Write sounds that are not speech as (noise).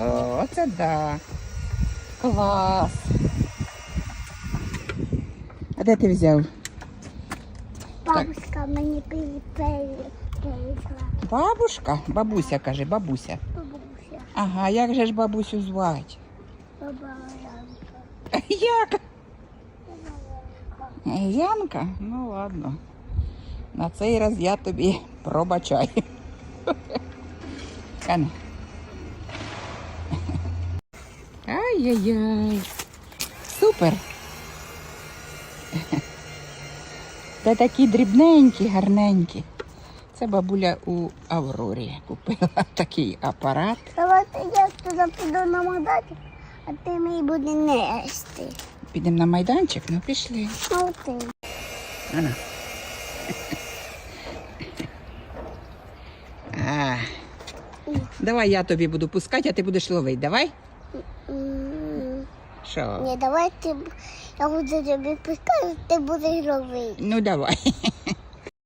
О, це да. Клас. А де ти взяв? Бабушка мені перепела. Бабушка? Бабуся каже, бабуся. Бабуся, Ага, як же ж бабусю звати? баба Янка. Як? Янка? Ну ладно. На цей раз я тобі пробачаю. Кане. Ай-яй-яй. Супер. Це такі дрібненькі, гарненькі. Це бабуля у Аврорі купила (laughs) такий апарат. Давайте я туди піду на майданчик, а ти мені буде нести. Підемо на майданчик, ну пішли. Ну ти. Ано. (laughs) А. Давай я тобі буду пускати, а ти будеш ловити. Давай? Що? Ні, давай ти, я буду тобі пускати, ти будеш робити. Ну давай.